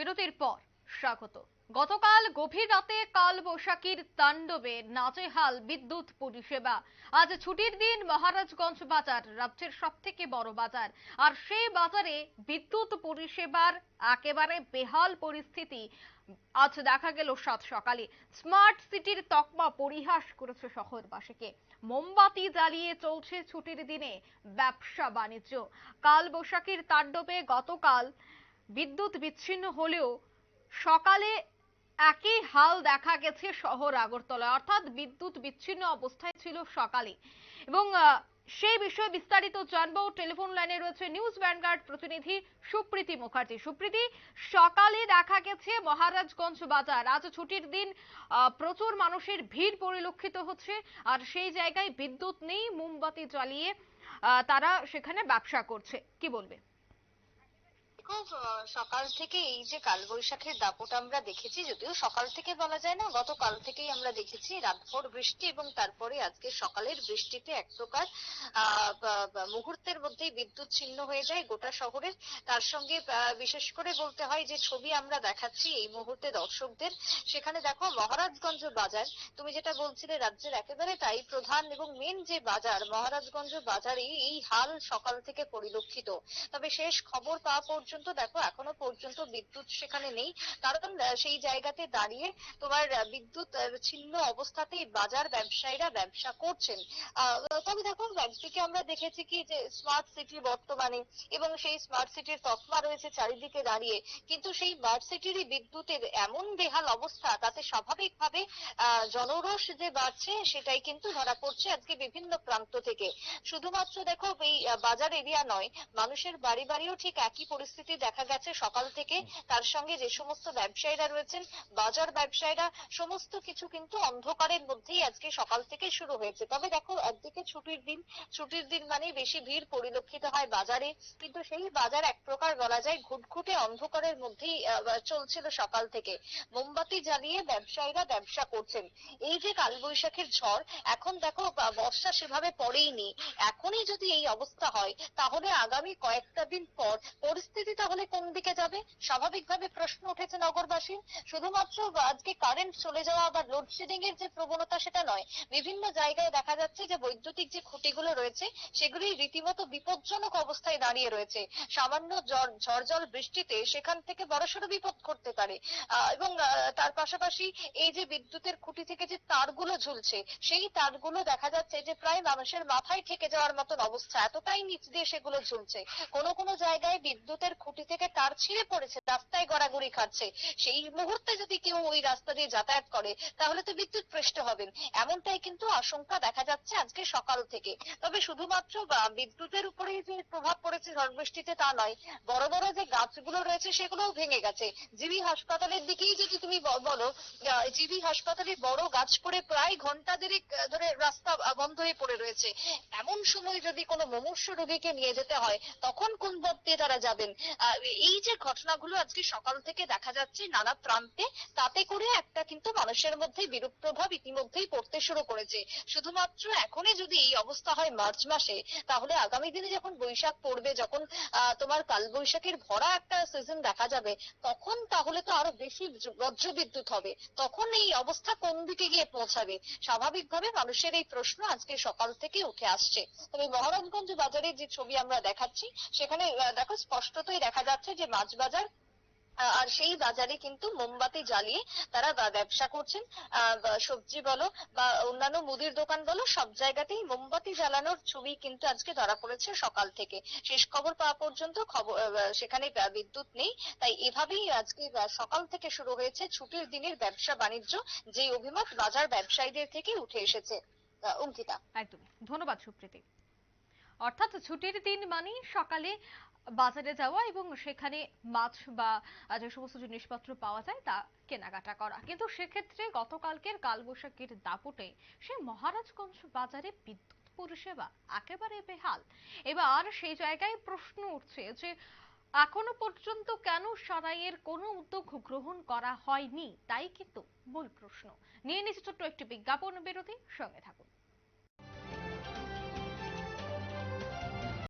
বিরতির পর স্বাগত। গতকাল গভীর রাতে কাল বৈশাখীর তাণ্ডবে নাজেহাল বিদ্যুৎ পরিষেবা। আজ ছুটির দিন মহারাজগঞ্জ বাজার রাজ্যের সব থেকে বড় বাজার। আর সেই বাজারে বিদ্যুৎ পরিষেবার একেবারে বেহাল পরিস্থিতি আজ দেখা গেল সাত সকালে। স্মার্ট সিটির তকমা পরিহাস করেছে শহরবাসীকে। মোমবাতি জ্বালিয়ে চলছে ছুটির দিনে ব্যবসা বাণিজ্য কাল বৈশাখীর তাণ্ডবে গতকাল বিদ্যুৎ বিচ্ছিন্ন হলেও সকালে একই হাল দেখা গেছে শহর আগরতলায়। অর্থাৎ বিদ্যুৎ বিচ্ছিন্ন অবস্থায় ছিল সকালে। এবং সেই বিষয়ে বিস্তারিত জানব। টেলিফোন লাইনে রয়েছে নিউজ ভ্যানগার্ড প্রতিনিধি সুপ্রীতি মুখার্জি। সুপ্রীতি, সকালে দেখা গেছে মহারাজগঞ্জ বাজার। আজ ছুটির দিন প্রচুর মানুষের ভিড় পরিলক্ষিত হচ্ছে। আর সেই জায়গায় বিদ্যুৎ নেই, মোমবাতি জ্বালিয়ে তারা সেখানে ব্যবসা করছে। কি বলবে? খুব সকাল থেকে এই যে কালবৈশাখীর দাপট আমরা দেখেছি, যদিও সকাল থেকে বলা যায় না, গতকাল থেকেই আমরা দেখেছি রাতভর বৃষ্টি এবং তারপরে আজকে সকালের বৃষ্টিতে এক প্রকার মুহূর্তের মধ্যেই বিদ্যুৎ ছিন্ন হয়ে যায় গোটা শহরের। তার সঙ্গে বিশেষ করে বলতে হয় যে ছবি আমরা দেখাচ্ছি এই মুহূর্তে দর্শকদের, সেখানে দেখো মহারাজগঞ্জ বাজার। তুমি যেটা বলছিলে, রাজ্যের একেবারে তাই প্রধান এবং মেন যে বাজার, মহারাজগঞ্জ বাজারে এই হাল সকাল থেকে পরিলক্ষিত। তবে শেষ খবর পাওয়া পর্যন্ত দেখো, এখনও পর্যন্ত বিদ্যুৎ সেখানে নেই। কারণ সেই জায়গাতে দাঁড়িয়ে তোমার বিদ্যুৎ ছিন্ন অবস্থাতেই বাজার ব্যবসায়ীরা ব্যবসা করছেন। তবে দেখো, একদিকে আমরা দেখেছি কি যে স্মার্ট সিটি বর্তমানে এবং সেই স্মার্ট সিটির তকমা রয়েছে চারিদিকে দাঁড়িয়ে। কিন্তু সেই স্মার্ট সিটিরই বিদ্যুতের এমন বেহাল অবস্থা, তাতে স্বাভাবিকভাবে জনরোষ যে বাড়ছে, সেটাই কিন্তু ধরা পড়ছে আজকে বিভিন্ন প্রান্ত থেকে। শুধুমাত্র দেখো, এই বাজার এরিয়া নয়, মানুষের বাড়ি বাড়িও ঠিক একই পরিস্থিতি দেখা গেছে। সকাল থেকে তার সঙ্গে যে সমস্ত ব্যবসায়ীরা রয়েছেন বাজার ব্যবসায়ীরা সমস্ত কিছু কিন্তু অন্ধকারের মধ্যেই আজকে সকাল থেকে শুরু হয়েছে। তবে দেখো একদিকে ছুটির দিন ছুটির দিন মানে বেশি ভিড় পরিলক্ষিত হয় বাজারে। কিন্তু সেই বাজার এক প্রকার বলা যায় ঘুটঘুটে অন্ধকারের মধ্যেই চলছিল সকাল থেকে। মোমবাতি জ্বালিয়ে ব্যবসায়ীরা ব্যবসা করছেন। এই যে কালবৈশাখীর ঝড় এখন দেখো বর্ষা সেভাবে পড়েইনি। এখনই যদি এই অবস্থা হয় তাহলে আগামী কয়েকটা দিন পর পরিস্থিতি তাহলে কোন দিকে যাবে? স্বাভাবিকভাবে প্রশ্ন উঠেছে নগরবাসীর। শুধুমাত্র আজকে কারেন্ট চলে যাওয়া বা লোডশেডিং এর যে প্রবণতা সেটা নয়, বিভিন্ন জায়গায় দেখা যাচ্ছে যে বৈদ্যুতিক যে খুঁটিগুলো রয়েছে, সেগুলি রীতিমতো বিপজ্জনক অবস্থায় দাঁড়িয়ে রয়েছে। সামান্য ঝড় ঝড় জল বৃষ্টিতে সেখান থেকে বড়সড় বিপদ ঘটতে পারে। এবং তার পাশাপাশি এই যে বিদ্যুতের খুঁটি থেকে যে তারগুলো ঝুলছে, সেই তারগুলো দেখা যাচ্ছে যে প্রায় মানুষের মাথায় ঠেকে যাওয়ার মতন অবস্থা। এতটাই নিচ দিয়ে সেগুলো ঝুলছে। কোনো কোনো জায়গায় বিদ্যুতের খুঁটি থেকে তার ছিঁড়ে পড়েছে, রাস্তায় গড়াগড়ি খাচ্ছে। সেই মুহূর্তে যদি কেউ ওই রাস্তা দিয়ে যাতায়াত করে, তাহলে তো বিদ্যুৎ পৃষ্ঠ হবেন। এমনটাই কিন্তু আশঙ্কা দেখা যাচ্ছে আজকে সকাল থেকে। তবে শুধুমাত্র বিদ্যুতের উপরে যে প্রভাব পড়েছে ঝড় বৃষ্টিতে তা নয়, বড় বড় যে গাছগুলো রয়েছে সেগুলোও ভেঙে গেছে। জিবি হাসপাতালের দিকেই যদি তুমি বলো জিবি হাসপাতালে বড় গাছ পড়ে প্রায় ঘণ্টা দেড়েক ধরে রাস্তা বন্ধ হয়ে পড়ে রয়েছে। এমন সময় যদি কোনো মুমূর্ষ রোগীকে নিয়ে যেতে হয়, তখন কোন পথ দিয়ে তারা যাবেন? এই যে ঘটনাগুলো আজকে সকাল থেকে দেখা যাচ্ছে নানা প্রান্তে তাতে করে একটা কিন্তু মানুষের মধ্যে বিরূপ প্রভাব ইতিমধ্যেই পড়তে শুরু করেছে। শুধুমাত্র এখনই যদি এই অবস্থা হয় মার্চ মাসে, তাহলে আগামী দিনে যখন বৈশাখ পড়বে, যখন তোমার কাল বৈশাখের ভরা একটা সিজন দেখা যাবে, তখন তাহলে তো আরও বেশি বজ্র বিদ্যুৎ হবে। তখন এই অবস্থা কোন দিকে গিয়ে পৌঁছাবে? স্বাভাবিকভাবে মানুষের এই প্রশ্ন আজকে সকাল থেকে উঠে আসছে। তবে মহারাজগঞ্জ বাজারে যে ছবি আমরা দেখাচ্ছি, সেখানে দেখো স্পষ্টতই দেখা যাচ্ছে যে মাছ বাজার আর সেই বাজারে কিন্তু মোমবাতি জ্বালিয়ে তারা ব্যবসা করছেন। সবজি বলো বা অন্যান্য মুদির দোকান বলো, সব জায়গাতেই মোমবাতি জ্বালানোর ছবি কিন্তু আজকে ধরা পড়েছে সকাল থেকে। শেষ খবর পাওয়া পর্যন্ত খবর সেখানে বিদ্যুৎ নেই। তাই এভাবেই আজকে সকাল থেকে শুরু হয়েছে ছুটির দিনের ব্যবসা বাণিজ্য যে অভিমত বাজার ব্যবসায়ীদের থেকে উঠে এসেছে। অঙ্কিতা। একদম। ধন্যবাদ সুপ্রীতি। অর্থাৎ ছুটির দিন মানেই সকালে বাজারে যাওয়া এবং সেখানে মাছ বা যে সমস্ত জিনিসপত্র পাওয়া যায় তা কেনাকাটা করা। কিন্তু সেক্ষেত্রে গতকালকের কালবৈশাখীর দাপটে সে মহারাজগঞ্জ বাজারে বিদ্যুৎ পরিষেবা একেবারে বেহাল। এবার সেই জায়গায় প্রশ্ন উঠছে যে, এখনও পর্যন্ত কেন সারাইয়ের কোনো উদ্যোগ গ্রহণ করা হয়নি? তাই কিন্তু মূল প্রশ্ন। নিয়ে নিচ্ছে ছোট্ট একটি বিজ্ঞাপন বিরতি, সঙ্গে থাকুন।